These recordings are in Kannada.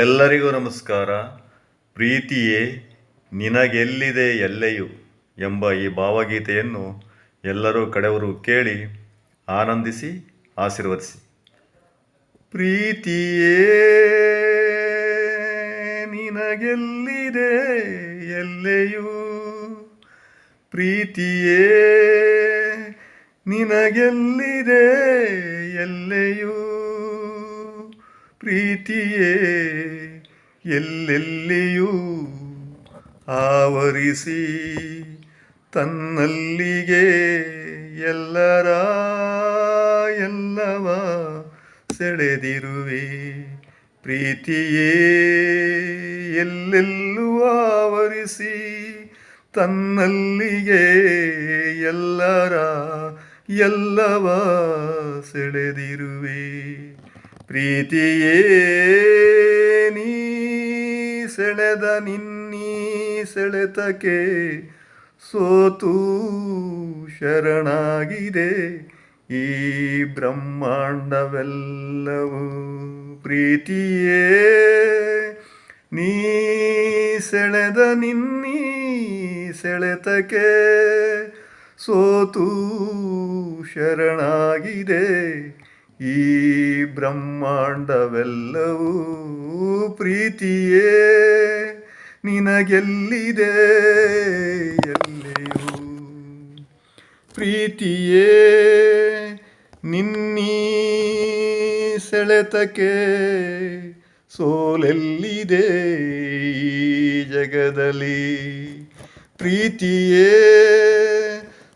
ಎಲ್ಲರಿಗೂ ನಮಸ್ಕಾರ. ಪ್ರೀತಿಯೇ, ನಿನಗೆಲ್ಲಿದೆ ಎಲ್ಲೆಯು ಎಂಬ ಈ ಭಾವಗೀತೆಯನ್ನು ಎಲ್ಲರೂ ಕಡೆಯವರು ಕೇಳಿ ಆನಂದಿಸಿ, ಆಶೀರ್ವದಿಸಿ. ಪ್ರೀತಿಯೇ, ನಿನಗೆಲ್ಲಿದೆ ಎಲ್ಲೆಯೂ? ಪ್ರೀತಿಯೇ, ನಿನಗೆಲ್ಲಿದೆ ಎಲ್ಲೆಯೂ? ಪ್ರೀತಿಯೇ ಎಲ್ಲೆಲ್ಲಿಯೂ ಆವರಿಸಿ ತನ್ನಲ್ಲಿಗೆ ಎಲ್ಲರ ಎಲ್ಲವ ಸೆಳೆದಿರುವೆ. ಪ್ರೀತಿಯೇ ಎಲ್ಲೆಲ್ಲೂ ಆವರಿಸಿ ತನ್ನಲ್ಲಿಗೆ ಎಲ್ಲರ ಎಲ್ಲವ ಸೆಳೆದಿರುವೆ. ಪ್ರೀತಿಯೇ ನೀ ಸೆಳೆದ ನಿನ್ನೀ ಸೆಳೆತಕ್ಕೆ ಸೋತು ಶರಣಾಗಿದೆ ಈ ಬ್ರಹ್ಮಾಂಡವೆಲ್ಲವೂ. ಪ್ರೀತಿಯೇ ನೀ ಸೆಳೆದ ನಿನ್ನೀ ಸೆಳೆತಕ್ಕೆ ಸೋತು ಶರಣಾಗಿದೆ ಈ ಬ್ರಹ್ಮಾಂಡವೆಲ್ಲವೂ ಪ್ರೀತಿಯೇ ನಿನಗೆಲ್ಲಿದೆ? ಎಲ್ಲೆಯೂ ಪ್ರೀತಿಯೇ ನಿನ್ನೀ ಸೆಳೆತಕ್ಕೆ ಸೋಲೆಲ್ಲಿದೆ ಈ ಜಗದಲ್ಲಿ? ಪ್ರೀತಿಯೇ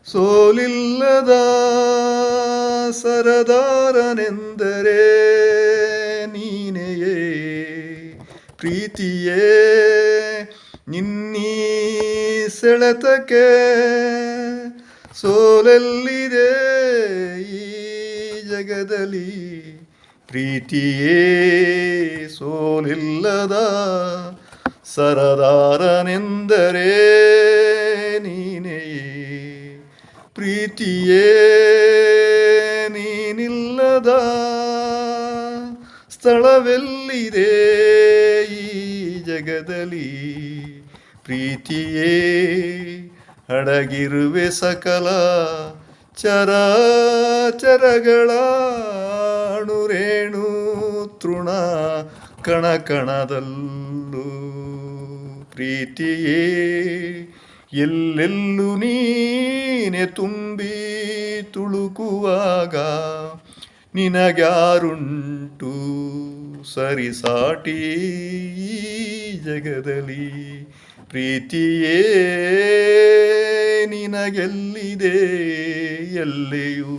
ಸೋಲಿಲ್ಲದ ಸರದಾರನೆಂದರೆ ನೀನೆಯೇ. ಪ್ರೀತಿಯೇ ನಿನ್ನೀ ಸೆಳೆತಕ್ಕೆ ಸೋಲಲ್ಲಿದೆ ಈ ಜಗದಲ್ಲಿ. ಪ್ರೀತಿಯೇ ಸೋಲಿಲ್ಲದ ಸರದಾರನೆಂದರೆ ನೀನೆಯೇ. ಪ್ರೀತಿಯೇ ನೀನಿಲ್ಲದ ಸ್ಥಳವೆಲ್ಲಿದೆ ಈ ಜಗದಲ್ಲಿ? ಪ್ರೀತಿಯೇ ಅಡಗಿರುವೆ ಸಕಲ ಚರ ಚರಗಳ ಅಣುರೇಣು ತೃಣ ಕಣ ಕಣದಲ್ಲೂ ಪ್ರೀತಿಯೇ ಎಲ್ಲೆಲ್ಲೂ ನೀನೆ ತುಂಬಿ ತುಳುಕುವಾಗ ನಿನಗ್ಯಾರುಂಟು ಸರಿಸಾಟಿ ಜಗದಲ್ಲಿ? ಪ್ರೀತಿಯೇ ನಿನಗೆಲ್ಲಿದೆ ಎಲ್ಲೆಯೂ?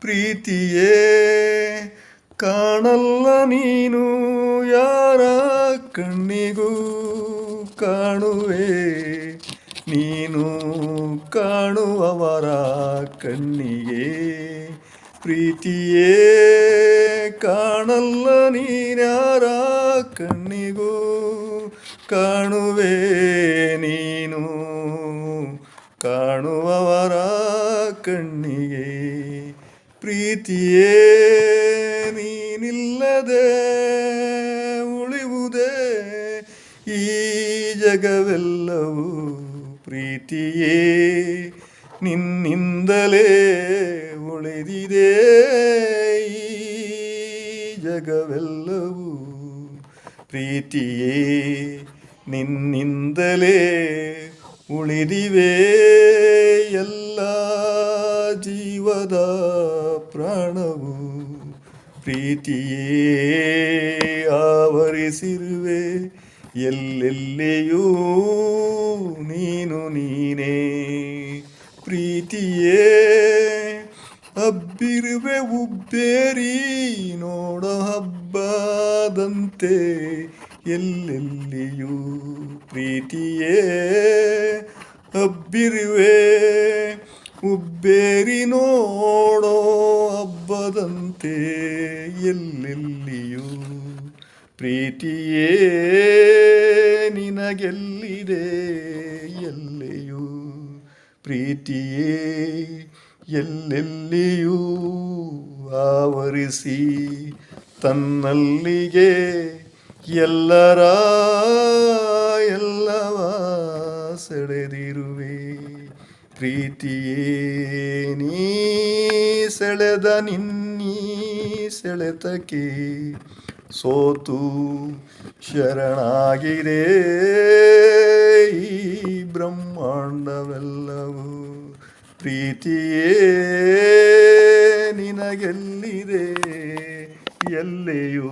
ಪ್ರೀತಿಯೇ ಕಾಣಲ್ಲ ನೀನು ಯಾರ ಕಣ್ಣಿಗೂ ಕಾಣುವೆ? ನೀನು ಕಾಣುವವರ ಕಣ್ಣಿಗೆ ಪ್ರೀತಿಯೇ ಕಾಣಲ್ಲ ನೀನ್ಯಾರ ಕಣ್ಣಿಗೂ ಕಾಣುವೆ ನೀನು ಕಾಣುವವರ ಕಣ್ಣಿಗೆ. ಪ್ರೀತಿಯೇ ನೀನಿಲ್ಲದೆ ಉಳಿವುದೇ ಈ ಜಗವೆಲ್ಲವೂ. ಪ್ರೀತಿಯೇ ನಿನ್ನಿಂದಲೇ ಉಳಿದಿದೆ ಜಗವೆಲ್ಲವೂ. ಪ್ರೀತಿಯೇ ನಿನ್ನಿಂದಲೇ ಉಳಿದಿವೆ ಎಲ್ಲ ಜೀವದ ಪ್ರಾಣವು. ಪ್ರೀತಿಯೇ ಆವರಿಸಿರುವೆ ಎಲ್ಲೆಲ್ಲೆಯೂ ನೀನು ನೀನೇ. ಪ್ರೀತಿಯೇ ಹಬ್ಬಿರುವೆ ಉಬ್ಬೇರಿ ನೋಡೋ ಹಬ್ಬದಂತೆ ಎಲ್ಲೆಲ್ಲಿಯೂ ಪ್ರೀತಿಯೇ? ಹಬ್ಬಿರುವೆ ಉಬ್ಬೇರಿ ನೋಡೋ ಹಬ್ಬದಂತೆ ಎಲ್ಲೆಲ್ಲಿಯೂ ಪ್ರೀತಿಯೇ? ನಿನಗೆಲ್ಲಿದೆ ಎಲ್ಲೆಯೂ ಪ್ರೀತಿಯೇ ಎಲ್ಲೆಲ್ಲಿಯೂ ಆವರಿಸಿ ತನ್ನಲ್ಲಿಗೆ ಎಲ್ಲರ ಎಲ್ಲವ ಸೆಳೆದಿರುವೆ. ಪ್ರೀತಿಯೇ ನೀ ಸೆಳೆದ ನಿನ್ನೀ ಸೆಳೆತಕ್ಕೆ ಸೋತು ಶರಣಾಗಿದೆ ಈ ಬ್ರಹ್ಮಾಂಡವೆಲ್ಲವೂ. ಪ್ರೀತಿಯೇ ನಿನಗೆಲ್ಲಿದೆ? ಎಲ್ಲೆಯೂ